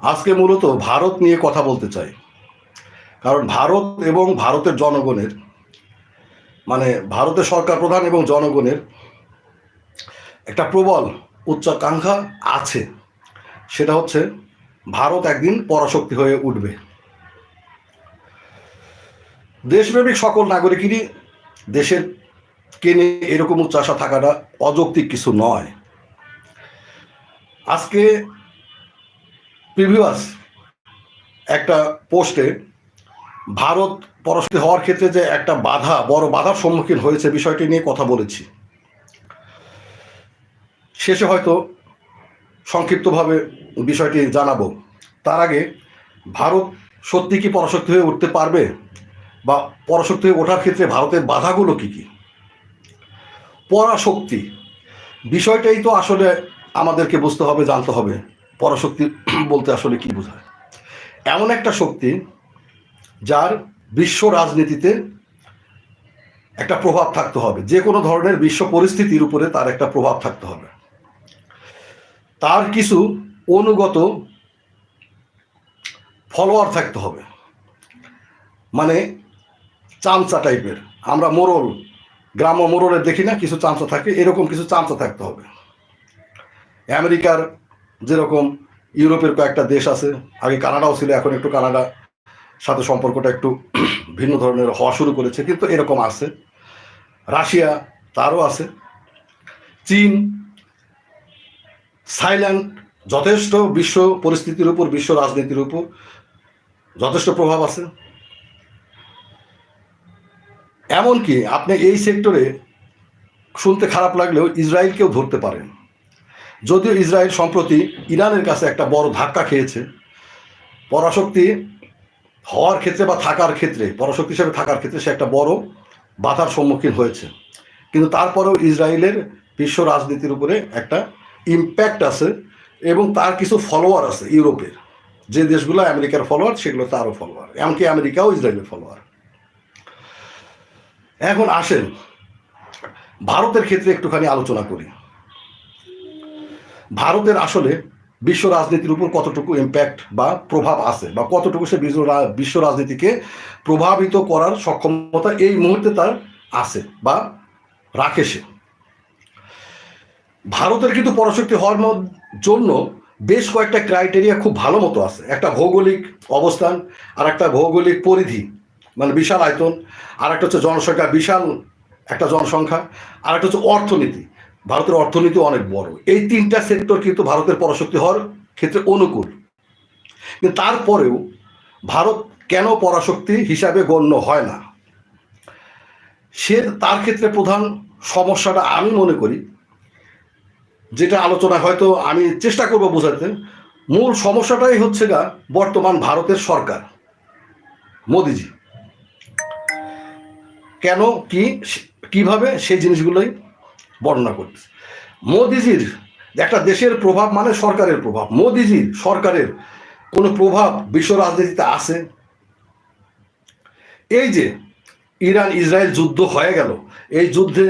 আজকে মূলত ভারত নিয়ে কথা বলতে চাই। কারণ ভারত এবং ভারতের জনগণের মানে ভারতের সরকার প্রধান এবং জনগণের একটা প্রবল উচ্চাকাঙ্ক্ষা আছে। সেটা হচ্ছে ভারত একদিন পরাশক্তি হয়ে উঠবে। দেশব্যাপী সকল নাগরিকেরই দেশের কেনে এরকম উচ্চাশা থাকাটা অযৌক্তিক কিছু নয়। আজকে প্রিভিয়াস একটা পোস্টে ভারত পরস্পর হওয়ার ক্ষেত্রে যে একটা বাধা, বড় বাধার সম্মুখীন হয়েছে বিষয়টি নিয়ে কথা বলেছি। শেষে হয়তো সংক্ষিপ্তভাবে বিষয়টি জানাব। তার আগে, ভারত সত্যি কি পরাশক্তি হয়ে উঠতে পারবে? বা পরাশক্তি হয়ে ওঠার ক্ষেত্রে ভারতের বাধাগুলো কি কি? পরাশক্তি। বিষয়টাই তো আসলে আমাদেরকে বুঝতে হবে, জানতে হবে। পরাশক্তি বলতে আসলে কি বোঝায়? এমন একটা শক্তি যার বিশ্ব রাজনীতিতে একটা প্রভাব থাকতে হবে। যে কোনো ধরনের বিশ্ব পরিস্থিতির উপরে তার একটা প্রভাব থাকতে হবে। তার কিছু অনুগত ফলোয়ার থাকতে হবে। মানে চামচা টাইপের। আমরা মোরল, গ্রাম্য মোরলের দেখি না, কিছু চামচা থাকে, এরকম কিছু চামচা থাকতে হবে। আমেরিকার যেরকম ইউরোপের কয়েকটা দেশ আছে, আগে কানাডাও ছিল, এখন একটু কানাডা সাথে সম্পর্কটা একটু ভিন্ন ধরনের হওয়া শুরু করেছে, কিন্তু এরকম আছে। রাশিয়া তারও আছে। চীন, থাইল্যান্ড যথেষ্ট বিশ্ব পরিস্থিতির উপর, বিশ্ব রাজনীতির উপর যথেষ্ট প্রভাব আছে। এমনকি আপনি এই সেক্টরে শুনতে খারাপ লাগলেও ইসরায়েলকেও ধরতে পারেন। যদিও ইসরায়েল সম্প্রতি ইরানের কাছে একটা বড় ধাক্কা খেয়েছে, পরাশক্তি হওয়ার ক্ষেত্রে বা থাকার ক্ষেত্রে, পরাশক্তি হিসেবে থাকার ক্ষেত্রে সে একটা বড় বাধার সম্মুখীন হয়েছে। কিন্তু তারপরেও ইসরায়েলের বিশ্ব রাজনীতির উপরে একটা ইম্প্যাক্ট আছে এবং তার কিছু ফলোয়ার আছে ইউরোপের। যে দেশগুলো আমেরিকার ফলোয়ার সেগুলো তারও ফলোয়ার এমনকি আমেরিকাও ইসরায়েলের ফলোয়ার এখন আসেন, ভারতের ক্ষেত্রে একটুখানি আলোচনা করি। ভারতের আসলে বিশ্ব রাজনীতির উপর কতটুকু ইম্প্যাক্ট বা প্রভাব আছে বা কতটুকু সে বিশ্ব রাজনীতিকে প্রভাবিত করার সক্ষমতা এই মুহূর্তে তার আছে বা রাখে সে। ভারতের কিন্তু পরাশক্তি হওয়ার জন্য বেশ কয়েকটা ক্রাইটেরিয়া খুব ভালো মতো আছে। একটা ভৌগোলিক অবস্থান আর একটা ভৌগোলিক পরিধি মানে বিশাল আয়তন আর একটা হচ্ছে জনসংখ্যা, বিশাল একটা জনসংখ্যা আর একটা হচ্ছে অর্থনীতি। ভারতের অর্থনীতি অনেক বড়। এই তিনটা সেক্টর কিন্তু ভারতের পরাশক্তি হওয়ার ক্ষেত্রে অনুকূল। কিন্তু তারপরেও ভারত কেন পরাশক্তি হিসাবে গণ্য হয় না? সে তার ক্ষেত্রে প্রধান সমস্যাটা আমি মনে করি, যেটা আলোচনা হয়তো আমি চেষ্টা করব বোঝাতে। মূল সমস্যাটাই হচ্ছে গা বর্তমান ভারতের সরকার, মোদিজি। কেন, কি, কীভাবে সেই জিনিসগুলোই বর্ণনা করতেছে। মোদিজির একটা দেশের প্রভাব মানে সরকারের প্রভাব। মোদিজির সরকারের কোনো প্রভাব বিশ্ব রাজনীতিতে আছে? এই যে ইরান ইসরায়েল যুদ্ধ হয়ে গেল, এই যুদ্ধে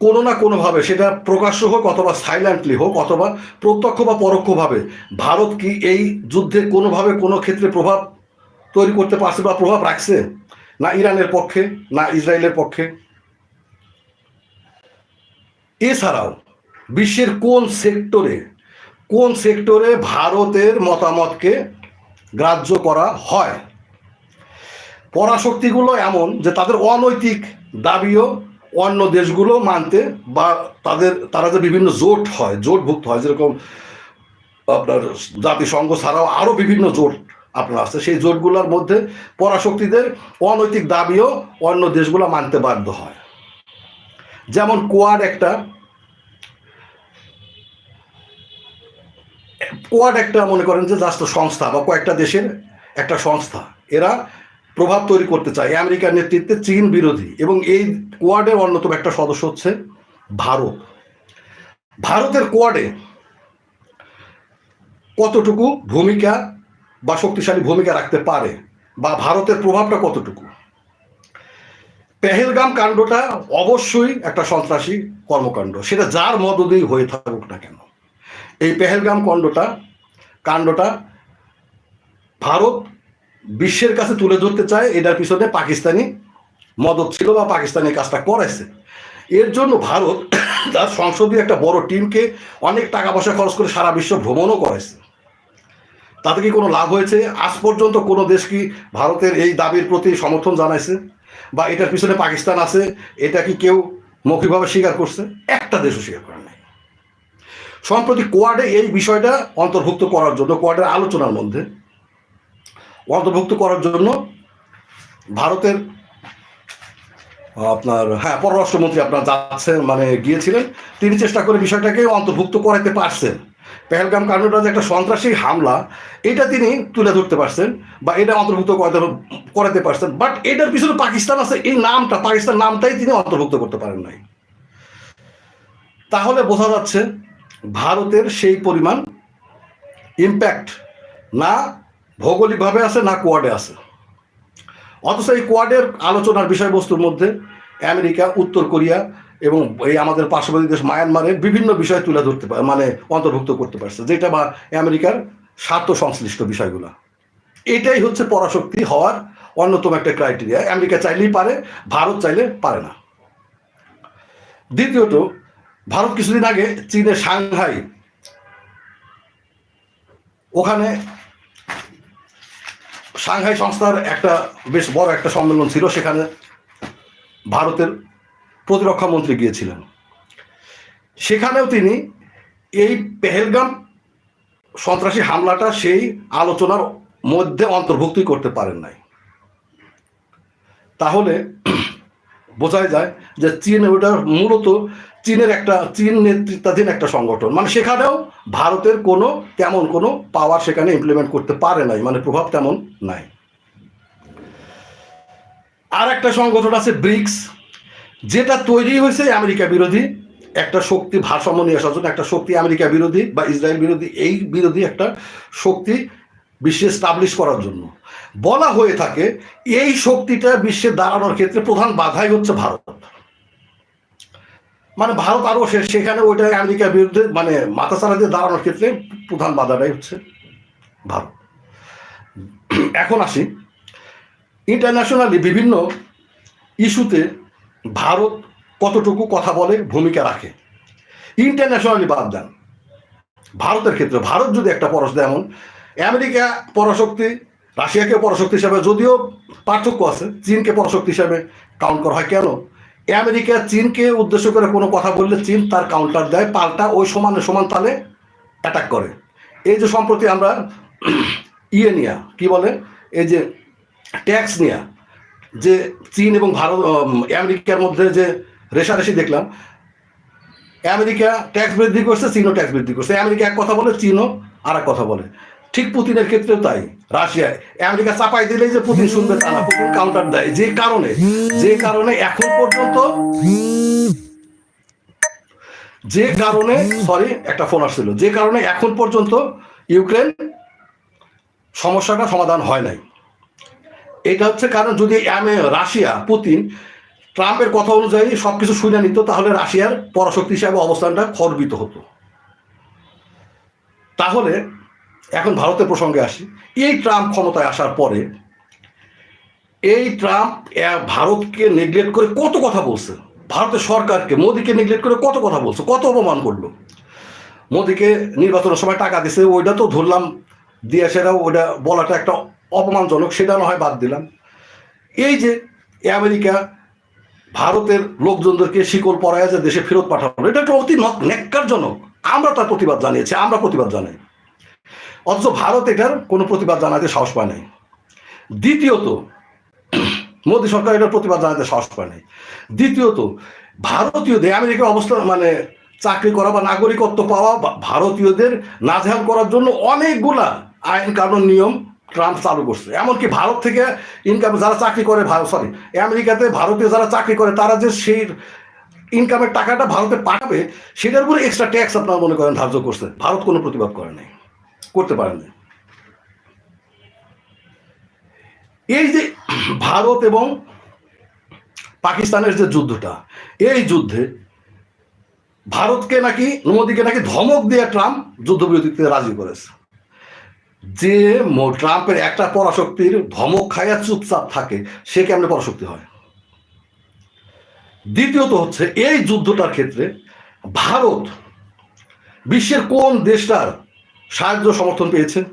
কোনো না কোনোভাবে সেটা প্রকাশ্য হোক অথবা সাইলেন্টলি হোক অথবা প্রত্যক্ষ বা পরোক্ষভাবে, ভারত কি এই যুদ্ধে কোনোভাবে কোনো ক্ষেত্রে প্রভাব তৈরি করতে পারছে বা প্রভাব রাখছে? না ইরানের পক্ষে, না ইসরায়েলের পক্ষে? এছাড়াও বিশ্বের কোন সেক্টরে কোন সেক্টরে ভারতের মতামতকে গ্রাহ্য করা হয়? পরাশক্তিগুলো এমন যে তাদের অনৈতিক দাবিও অন্য দেশগুলো মানতে বা তাদের, তারা যে বিভিন্ন জোট হয়, জোটভুক্ত হয়, যেরকম আপনার জাতিসংঘ ছাড়াও আরও বিভিন্ন জোট আপনার আছে, সেই জোটগুলোর মধ্যে পরাশক্তিদের অনৈতিক দাবিও অন্য দেশগুলো মানতে বাধ্য হয়। যেমন কোয়াড একটা কোয়াড একটা মনে করেন যে জাস্ট সংস্থা বা কয়েকটা দেশের একটা সংস্থা। এরা প্রভাব তৈরি করতে চায়। আমেরিকার নেতৃত্বে চীন বিরোধী এবং এই কোয়াডের অন্যতম একটা সদস্য হচ্ছে ভারত। ভারতের কোয়াডে কতটুকু ভূমিকা বা শক্তিশালী ভূমিকা রাখতে পারে বা ভারতের প্রভাবটা কতটুকু? পেহেলগাম কাণ্ডটা অবশ্যই একটা সন্ত্রাসী কর্মকাণ্ড। সেটা যার মদদেই হয়ে থাকুক না কেন। এই পেহেলগাম কাণ্ডটা কাণ্ডটা ভারত বিশ্বের কাছে তুলে ধরতে চায়, এটার পিছনে পাকিস্তানি মদত ছিল বা পাকিস্তানি কাজটা করেছে। এর জন্য ভারত তার সংসদীয় একটা বড় টিমকে অনেক টাকা পয়সা খরচ করে সারা বিশ্ব ভ্রমণও করেছে। তাতে কি কোনো লাভ হয়েছে? আজ পর্যন্ত কোনো দেশ কি ভারতের এই দাবির প্রতি সমর্থন জানাইছে? বা এটার পিছনে পাকিস্তান আছে, এটা কি কেউ মৌখিকভাবে স্বীকার করছে? একটা দেশও স্বীকার করে নাই। সম্প্রতি কোয়াডে এই বিষয়টা অন্তর্ভুক্ত করার জন্য কোয়াডের আলোচনার মধ্যে অন্তর্ভুক্ত করার জন্য ভারতের আপনার হ্যাঁ পররাষ্ট্রমন্ত্রী আপনার যাচ্ছেন মানে গিয়েছিলেন, তিনি চেষ্টা করে বিষয়টাকে অন্তর্ভুক্ত করাতে পারছেন। পেহেলগাম কাণ্ডটা যে একটা সন্ত্রাসী হামলা, এটা তিনি তুলে ধরতে পারছেন বা এটা অন্তর্ভুক্ত করাতে করাতে পারছেন। বাট এটার পিছনে পাকিস্তান আছে, এই নামটা, পাকিস্তান নামটাই তিনি অন্তর্ভুক্ত করতে পারেন নাই। তাহলে বোঝা যাচ্ছে ভারতের সেই পরিমাণ ইম্প্যাক্ট না ভৌগোলিকভাবে আছে, না কোয়াডে আছে। অথচ এই কোয়াডের আলোচনার বিষয়বস্তুর মধ্যে আমেরিকা, উত্তর কোরিয়া এবং এই আমাদের পার্শ্ববর্তী দেশ মায়ানমারের বিভিন্ন বিষয় তুলে ধরতে পারে মানে অন্তর্ভুক্ত করতে পারছে, যেটা বা আমেরিকার স্বার্থ সংশ্লিষ্ট বিষয়গুলো। এটাই হচ্ছে পরাশক্তি হওয়ার অন্যতম একটা ক্রাইটেরিয়া আমেরিকা চাইলেই পারে, ভারত চাইলে পারে না। দ্বিতীয়ত, ভারত কিছুদিন আগে চীনের সাংহাই, ওখানে সাংহাই সংস্থার একটা বেশ বড় একটা সম্মেলন ছিল, সেখানে ভারতের প্রতিরক্ষা মন্ত্রী গিয়েছিলেন। সেখানেও তিনি এই পেহেলগাম সন্ত্রাসী হামলাটা সেই আলোচনার মধ্যে অন্তর্ভুক্তই করতে পারেন নাই। তাহলে বোঝাই যায় যে চীন ওটা মূলত চীনের একটা, চীন নেতৃত্বাধীন একটা সংগঠন। মানে সেখানেও ভারতের কোনো তেমন কোনো পাওয়ার সেখানে ইমপ্লিমেন্ট করতে পারে নাই মানে প্রভাব তেমন নাই। আর একটা সংগঠন আছে ব্রিক্স। যেটা তৈরি হয়েছে আমেরিকা বিরোধী, একটা শক্তি ভারসাম্য নিয়ে আসার জন্য, একটা শক্তি আমেরিকা বিরোধী বা ইসরায়েল বিরোধী, এই বিরোধী একটা শক্তি বিশ্বে স্টাবলিশ করার জন্য। বলা হয়ে থাকে, এই শক্তিটা বিশ্বে দাঁড়ানোর ক্ষেত্রে প্রধান বাধাই হচ্ছে ভারত। মানে ভারত আরও সেখানে ওইটা আমেরিকার বিরুদ্ধে মানে মাথাচাড়া দিয়ে দাঁড়ানোর ক্ষেত্রে প্রধান বাধাটাই হচ্ছে ভারত। এখন আসি। ইন্টারন্যাশনালি বিভিন্ন ইস্যুতে ভারত কতটুকু কথা বলে, ভূমিকা রাখে? ইন্টারন্যাশনালি বাদ দেন। ভারতের ক্ষেত্রে, ভারত যদি একটা পরশ এমন আমেরিকা পরাশক্তি রাশিয়াকে পরাশক্তি হিসাবে, যদিও পার্থক্য আছে, চীনকে পরাশক্তি হিসাবে কাউন্ট করা হয়। কেন? আমেরিকা চীনকে উদ্দেশ্য করে কোনো কথা বললে চীন তার কাউন্টার দেয়, পাল্টা ওই সমানে সমান তালে অ্যাটাক করে। এই যে সম্প্রতি আমরা ইয়ে নিয়া, কি বলে? এই যে ট্যাক্স নিয়া যে চীন এবং ভারত আমেরিকার মধ্যে যে রেশারেশি দেখলাম, আমেরিকা ট্যাক্স বৃদ্ধি করছে, চীনও ট্যাক্স বৃদ্ধি করছে। আমেরিকা এক কথা বলে, চীনও আর এক কথা বলে। ঠিক পুতিনের ক্ষেত্রেও তাই, রাশিয়ায়। আমেরিকা চাপাই দিলেই যে পুতিন শুনবে তা না পুতিন কাউন্টার দেয়। যে কারণে যে কারণে এখন পর্যন্ত, যে কারণে সরি একটা ফোন আসছিল। যে কারণে এখন পর্যন্ত ইউক্রেন সমস্যাটা সমাধান হয় নাই। এটা হচ্ছে কারণ যদি রাশিয়া, পুতিন, ট্রাম্পের কথা অনুযায়ী সব কিছু শুনে নিত, তাহলে রাশিয়ার পরাশক্তি হিসাবে অবস্থানটা খর্বিত হতো। তাহলে এখন ভারতের প্রসঙ্গে আসি। এই ট্রাম্প ক্ষমতায় আসার পরে এই ট্রাম্প ভারতকে নেগলেক্ট করে কত কথা বলছে। ভারতের সরকারকে, মোদীকে নেগলেক্ট করে কত কথা বলছে, কত অপমান করল। মোদীকে নির্বাচনের সময় টাকা দিছে, ওইটা তো ধরলাম, দিয়ে সেটা ওইটা বলাটা একটা অপমানজনক, সেটা না হয় বাদ দিলাম। এই যে আমেরিকা ভারতের লোকজনদেরকে শিকল পরায় যে দেশে ফেরত পাঠানো, এটা একটা অতি ন্যাক্কারজনক। আমরা তার প্রতিবাদ জানিয়েছি, আমরা প্রতিবাদ জানাই। অথচ ভারত এটার কোনো প্রতিবাদ জানাতে সাহস পায় নাই। দ্বিতীয়ত, মোদী সরকার এটার প্রতিবাদ জানাতে সাহস পায় নাই। দ্বিতীয়ত, ভারতীয়দের আমেরিকার অবস্থা মানে চাকরি করা বা নাগরিকত্ব পাওয়া ভারতীয়দের নাজেহাল করার জন্য অনেকগুলা আইন কানুন নিয়ম ট্রাম্প চালু করছে। এমনকি ভারত থেকে ইনকাম যারা চাকরি করে ভারত সরি আমেরিকাতে ভারতীয় যারা চাকরি করে, তারা যে সেই ইনকামের টাকাটা ভারতে পাঠাবে, সেটার উপরে এক্সট্রা ট্যাক্স আপনার মনে করেন ধার্য করছে। ভারত কোনো প্রতিবাদ করে নাই, করতে পারে না এই যে ভারত এবং পাকিস্তানের যে যুদ্ধটা, এই যুদ্ধে ভারতকে নাকি, মোদীকে নাকি ধমক দিয়ে ট্রাম্প যুদ্ধবিরতিতে রাজি করেছে। যে ট্রাম্পের একটা পরাশক্তির ধমক খায়া চুপচাপ থাকে, সে কেমনে পরাশক্তি হয়? দ্বিতীয়ত হচ্ছে, এই যুদ্ধটার ক্ষেত্রে ভারত বিশ্বের কোন দেশটার সাহায্য সমর্থন পেয়েছে?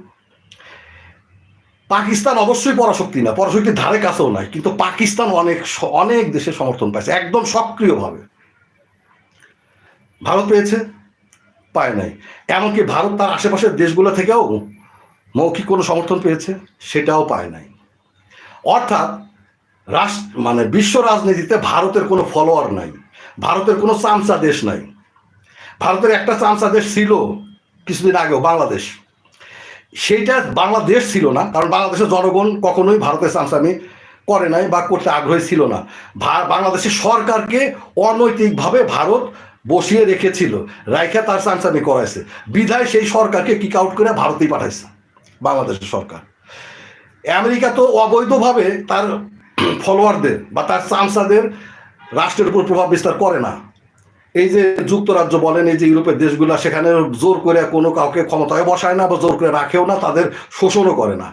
পাকিস্তান অবশ্যই পরাশক্তি না, পরাশক্তির ধারে কাছেও নাই, কিন্তু পাকিস্তান অনেক অনেক দেশের সমর্থন পাইছে, একদম সক্রিয়ভাবে। ভারত পেয়েছে? পায় নাই। এমনকি ভারত তার আশেপাশের দেশগুলো থেকেও মৌখিক কোনো সমর্থন পেয়েছে? সেটাও পায় নাই। অর্থাৎ রাষ্ট্র মানে বিশ্ব রাজনীতিতে ভারতের কোনো ফলোয়ার নাই। ভারতের কোনো চামচা দেশ নাই। ভারতের একটা চামচা দেশ ছিল কিছুদিন আগেও বাংলাদেশ। সেইটা বাংলাদেশ ছিল না, কারণ বাংলাদেশের জনগণ কখনোই ভারতের চামচামি করে নাই বা করতে আগ্রহী ছিল না। বাংলাদেশের সরকারকে অনৈতিকভাবে ভারত বসিয়ে রেখেছিল। রাইখা তার চামচামি করাইছে। বিধায় সেই সরকারকে কিক আউট করে ভারতেই পাঠাইছে। বাংলাদেশের সরকার। আমেরিকা তো অবৈধভাবে তার ফলোয়ারদের বা তার চামচাদের রাষ্ট্রের উপর প্রভাব বিস্তার করে না। এই যে যুক্তরাজ্য বলেন, এই যে ইউরোপের দেশগুলো, সেখানে জোর করে কোনো কাউকে ক্ষমতায় বসায় না বা জোর করে রাখেও না, তাদের শোষণও করে না।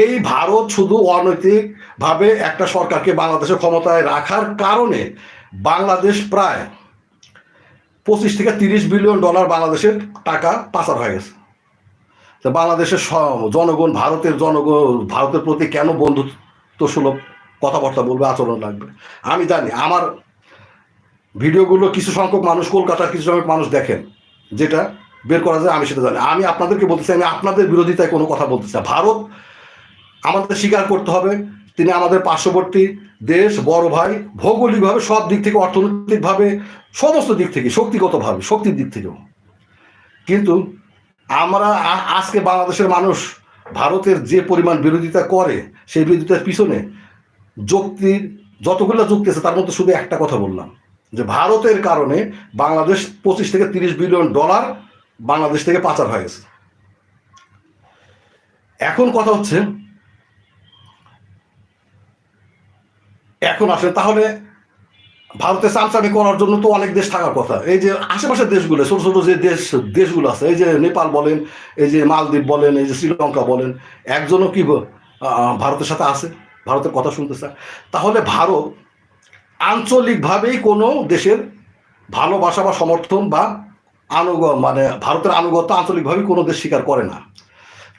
এই ভারত শুধু অনৈতিকভাবে একটা সরকারকে বাংলাদেশের ক্ষমতায় রাখার কারণে বাংলাদেশ প্রায় পঁচিশ থেকে তিরিশ বিলিয়ন ডলার বাংলাদেশের টাকা পাচার হয়ে গেছে। তো বাংলাদেশের জনগণ, ভারতের জনগণ, ভারতের প্রতি কেন বন্ধুত্ব সুলভ কথাবার্তা বলবে, আচরণ লাগবে? আমি জানি, আমার ভিডিওগুলো কিছু সংখ্যক মানুষ, কলকাতার কিছু সংখ্যক মানুষ দেখেন, যেটা বের করা যায়, আমি সেটা জানি। আমি আপনাদেরকে বলতে চাই, আমি আপনাদের বিরোধিতায় কোনো কথা বলতে চাই ভারত আমাদের স্বীকার করতে হবে, তিনি আমাদের পার্শ্ববর্তী দেশ, বড় ভাই, ভৌগোলিকভাবে সব দিক থেকে, অর্থনৈতিকভাবে, সমস্ত দিক থেকে, শক্তিগতভাবে, শক্তির দিক থেকেও। কিন্তু আমরা আজকে বাংলাদেশের মানুষ ভারতের যে পরিমাণ বিরোধিতা করে, সেই বিরোধিতার পিছনে যুক্তির, যতগুলো যুক্তি আছে, তার মধ্যে শুধু একটা কথা বললাম, যে ভারতের কারণে বাংলাদেশ পঁচিশ থেকে তিরিশ বিলিয়ন ডলার বাংলাদেশ থেকে পাচার হয়ে গেছে। এখন কথা হচ্ছে, এখন আসলে তাহলে ভারতে চামচামি করার জন্য তো অনেক দেশ থাকার কথা। এই যে আশেপাশের দেশগুলো, ছোটো ছোটো যে দেশ, দেশগুলো আছে, এই যে নেপাল বলেন, এই যে মালদ্বীপ বলেন, এই যে শ্রীলঙ্কা বলেন, একজনও কি ভারতের সাথে আছে? ভারতের কথা শুনতে চায়। তাহলে ভারত আঞ্চলিকভাবেই কোনো দেশের ভালোবাসা বা সমর্থন বা আনুগ মানে ভারতের আনুগত্য আঞ্চলিকভাবেই কোনো দেশ স্বীকার করে না।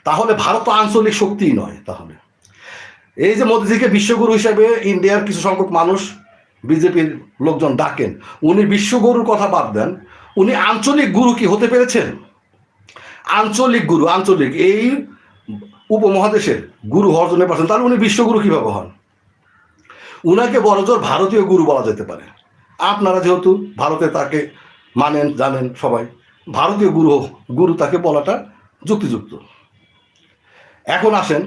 তাহলে ভারত তো আঞ্চলিক শক্তিই নয় তাহলে। এই যে মোদিজিকে বিশ্বগুরু হিসেবে ইন্ডিয়ার কিছু সংখ্যক মানুষ বিজেপির লোকজন ডাকেন। উনি বিশ্বগুরুর কথা বাদ দেন। উনি আঞ্চলিক গুরু কি হতে পেরেছেন? আঞ্চলিক গুরু, আঞ্চলিক, এই উপমহাদেশের গুরু হওয়ার জন্য পারছেন। তাহলে উনি বিশ্বগুরু কীভাবে হন? উনাকে বড়জোর ভারতীয় গুরু বলা যেতে পারে। আপনারা যেহেতু ভারতে তাকে মানেন, জানেন সবাই, ভারতীয় গুরু গুরু তাকে বলাটা যুক্তিযুক্ত। এখন আসেন।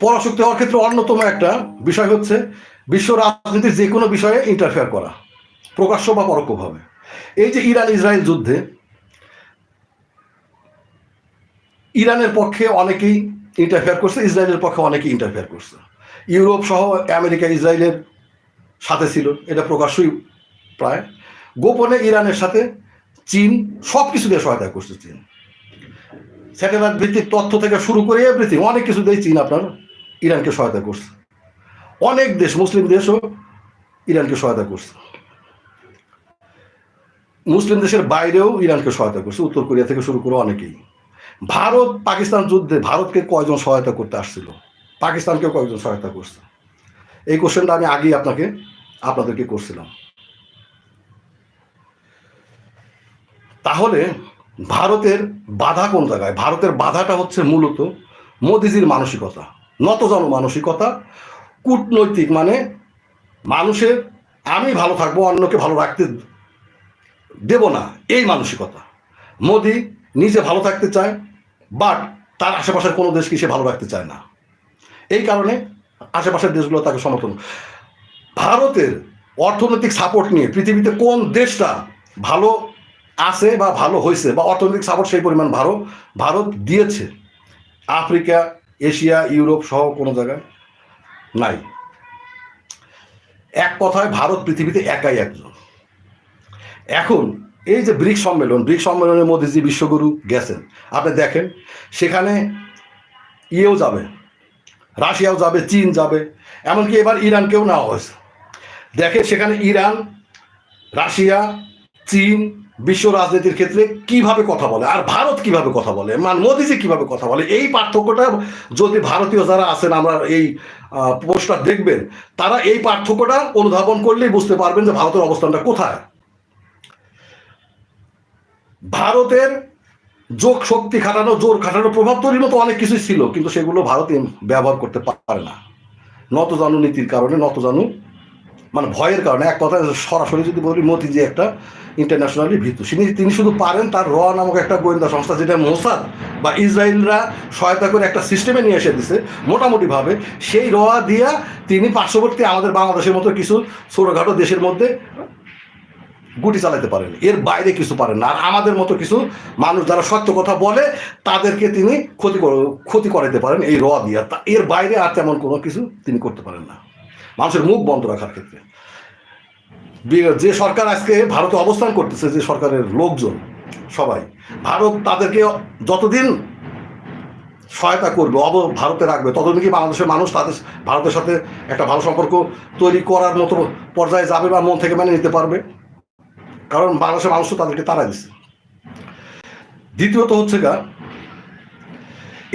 পরাশক্তি হওয়ার ক্ষেত্রে অন্যতম একটা বিষয় হচ্ছে বিশ্ব রাজনীতির যে কোনো বিষয়ে ইন্টারফেয়ার করা, প্রকাশ্য বা পরোক্ষভাবে। এই যে ইরান ইসরায়েল যুদ্ধে, ইরানের পক্ষে অনেকেই ইন্টারফেয়ার করছে, ইসরায়েলের পক্ষে অনেকেই ইন্টারফেয়ার করছে। ইউরোপ সহ আমেরিকা, ইসরায়েলের সাথে ছিল, এটা প্রকাশ্যই প্রায়। গোপনে ইরানের সাথে চীন সব কিছু দিয়ে সহায়তা করছে চীন। স্যাটেলাইট ভিত্তিক তথ্য থেকে শুরু করে এভরিথিং অনেক কিছু দিয়ে চীন আপনার ইরানকে সহায়তা করছে। অনেক দেশ, মুসলিম দেশও ইরানকে সহায়তা করছে। মুসলিম দেশের বাইরেও ইরানকে সহায়তা করছে, উত্তর কোরিয়া থেকে শুরু করে অনেকেই। ভারত, পাকিস্তান যুদ্ধে ভারতকে কয়জন সহায়তা করতে আসছিল? পাকিস্তানকে কয়েকজন সহায়তা করছে? এই কোশ্চেনটা আমি আগেই আপনাকে, আপনাদেরকে করছিলাম। তাহলে ভারতের বাধা কোন জায়গায়? ভারতের বাধাটা হচ্ছে মূলত মোদিজির মানসিকতা নতজন মানসিকতা কূটনৈতিক মানে মানুষের, আমি ভালো থাকব, অন্যকে ভালো রাখতে দেব না, এই মানসিকতা। মোদি নিজে ভালো থাকতে চায়, বাট তার আশেপাশের কোনো দেশকে সে ভালো রাখতে চায় না। এই কারণে আশেপাশের দেশগুলো তাকে সমর্থন। ভারতের অর্থনৈতিক সাপোর্ট নিয়ে পৃথিবীতে কোন দেশটা ভালো আছে বা ভালো হয়েছে বা অর্থনৈতিক সাপোর্ট সেই পরিমাণ ভারত ভারত দিয়েছে। আফ্রিকা, এশিয়া, ইউরোপ সহ কোনো জায়গায়। নাই। এক কথায় ভারত পৃথিবীতে একাই একজন। এখন এই যে ব্রিক্স সম্মেলন, ব্রিক্স মধ্যে যে বিশ্বগুরু গেছেন। আপনি দেখেন, সেখানে ইয়েও যাবে, রাশিয়াও যাবে, চীন যাবে, এমনকি এবার ইরানকেও নেওয়া হয়েছে। দেখেন, সেখানে ইরান, রাশিয়া, চীন বিশ্ব রাজনীতির ক্ষেত্রে কীভাবে কথা বলে? আর ভারত কীভাবে কথা বলে? মানে মোদিজি কীভাবে কথা বলে? এই পার্থক্যটা যদি ভারতীয় যারা আছেন, আমরা এই পোস্টটা দেখবেন, তারা এই পার্থক্যটা অনুধাবন করলেই বুঝতে পারবেন যে ভারতের অবস্থানটা কোথায়। ভারতের যোগ শক্তি খাটানো, জোর খাটানো প্রভাব তৈরির মতো অনেক কিছুই ছিল, কিন্তু সেগুলো ভারত ব্যবহার করতে পারে না। নত জানু নীতির কারণে, নত জানু মানে ভয়ের কারণে এক কথা সরাসরি যদি বলি মতি যে একটা ইন্টারন্যাশনালি ভীতু তিনি তিনি শুধু পারেন তার র নামক একটা গোয়েন্দা সংস্থা যেটা মোসাদ বা ইসরায়েলরা সহায়তা করে একটা সিস্টেমে নিয়ে এসে দিছে, মোটামুটিভাবে সেই র দিয়া তিনি পার্শ্ববর্তী আমাদের বাংলাদেশের মতো কিছু ছোটোখাটো দেশের মধ্যে গুটি চালাতে পারেন। এর বাইরে কিছু পারেন না। আর আমাদের মতো কিছু মানুষ যারা সত্য কথা বলে, তাদেরকে তিনি ক্ষতি ক্ষতি করাতে পারেন এই র দিয়া। এর বাইরে আর তেমন কোনো কিছু তিনি করতে পারেন না। মানুষের মুখ বন্ধ রাখার ক্ষেত্রে। যে সরকার আজকে ভারতে অবস্থান করতেছে, যে সরকারের লোকজন, সবাই, ভারত তাদেরকে যতদিন সহায়তা করবে, অব ভারতে রাখবে, ততদিন কি বাংলাদেশের মানুষ তাদের ভারতের সাথে একটা ভালো সম্পর্ক তৈরি করার মতো পর্যায়ে যাবে বা মন থেকে মেনে নিতে পারবে? কারণ বাংলাদেশের মানুষ তাদেরকে তারা দিচ্ছে দ্বিতীয়ত হচ্ছে গা,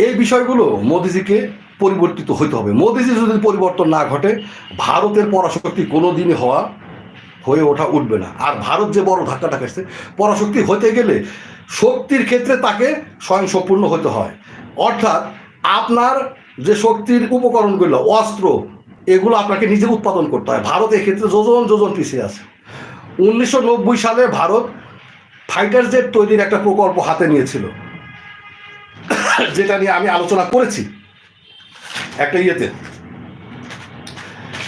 এই বিষয়গুলো মোদিজিকে পরিবর্তিত হইতে হবে। মোদিজি যদি পরিবর্তন না ঘটে, ভারতের পরাশক্তি কোনো দিনই হওয়া, হয়ে ওঠা উঠবে না। আর ভারত যে বড় ধাক্কাটা খাচ্ছে পরাশক্তি হতে গেলে শক্তির ক্ষেত্রে তাকে স্বয়ংসম্পূর্ণ হতে হয়। অর্থাৎ আপনার যে শক্তির উপকরণগুলো অস্ত্র, এগুলো আপনাকে নিজে উৎপাদন করতে হয়। ভারত এক্ষেত্রে যোজন যোজন পিছিয়ে আছে। উনিশশো নব্বই সালে ভারত ফাইটার জেট তৈরির একটা প্রকল্প হাতে নিয়েছিল। যেটা নিয়ে আমি আলোচনা করেছি। একটা ইয়েতে।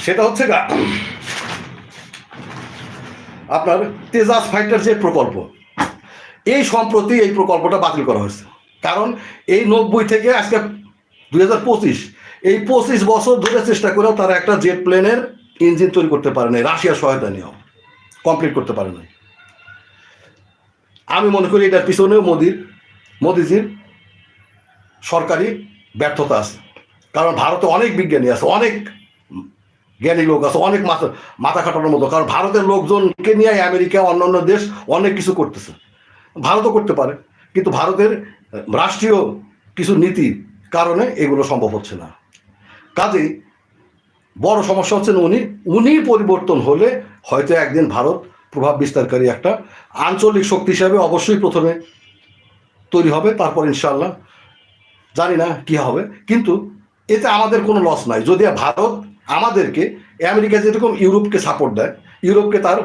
সেটা হচ্ছে গা, আপনার তেজাস ফাইটার জেট প্রকল্প, এই সম্প্রতি এই প্রকল্পটা বাতিল করা হয়েছে। কারণ এই নব্বই থেকে আজকে দুই হাজার পঁচিশ, এই পঁচিশ বছর ধরে চেষ্টা করেও তারা একটা জেট প্লেনের ইঞ্জিন তৈরি করতে পারে নাই, রাশিয়ার সহায়তা নিয়েও কমপ্লিট করতে পারে নাই। আমি মনে করি এটার পিছনেও মোদির, মোদিজির সরকারি ব্যর্থতা আছে। কারণ ভারতে অনেক বিজ্ঞানী আছে, অনেক জ্ঞানী লোক আছে, অনেক মাথা মাথা খাটানোর মতো। কারণ ভারতের লোকজনকে নিয়ে আমেরিকা অন্যান্য দেশ অনেক কিছু করতেছে। ভারতও করতে পারে, কিন্তু ভারতের রাষ্ট্রীয় কিছু নীতির কারণে এগুলো সম্ভব হচ্ছে না। কাজেই বড় সমস্যা হচ্ছে উনি উনি পরিবর্তন হলে হয়তো একদিন ভারত প্রভাব বিস্তারকারী একটা আঞ্চলিক শক্তি হিসাবে অবশ্যই প্রথমে তৈরি হবে, তারপর ইনশাল্লাহ জানি না কি হবে, কিন্তু এতে আমাদের কোনো লস নাই। যদি ভারত আমাদেরকে, আমেরিকা যেরকম ইউরোপকে সাপোর্ট দেয়, ইউরোপকে তার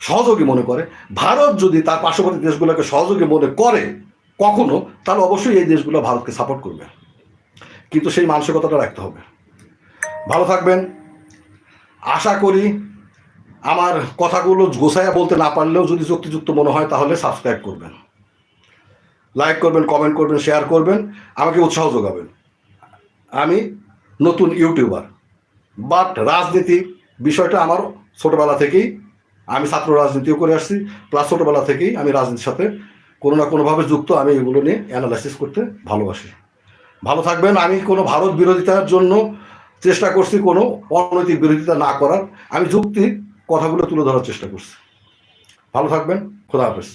সহযোগী মনে করে। ভারত যদি তার পার্শ্ববর্তী দেশগুলোকে সহযোগী মনে করে কখনো, তাহলে অবশ্যই এই দেশগুলো ভারতকে সাপোর্ট করবে। কিন্তু সেই মানসিকতাটা রাখতে হবে। ভালো থাকবেন। আশা করি আমার কথাগুলো গোছায়া বলতে না পারলেও যদি যুক্তিযুক্ত মনে হয়, তাহলে সাবস্ক্রাইব করবেন। লাইক করবেন কমেন্ট করবেন শেয়ার করবেন। আমাকে উৎসাহ যোগাবেন। আমি নতুন ইউটিউবার। বাট রাজনীতি বিষয়টা আমার ছোটোবেলা থেকেই, আমি ছাত্র রাজনীতিও করে আসছি প্লাস ছোটোবেলা থেকেই আমি রাজনীতির সাথে কোনো না কোনোভাবে যুক্ত, আমি এগুলো নিয়ে অ্যানালাইসিস করতে ভালোবাসি। ভালো থাকবেন, আমি কোনো ভারত বিরোধিতার জন্য চেষ্টা করছি, কোনো অনৈতিক বিরোধিতা না করার। আমি যুক্তি, কথাগুলো তুলে ধরার চেষ্টা করছি। ভালো থাকবেন, খোদা হাফেজ।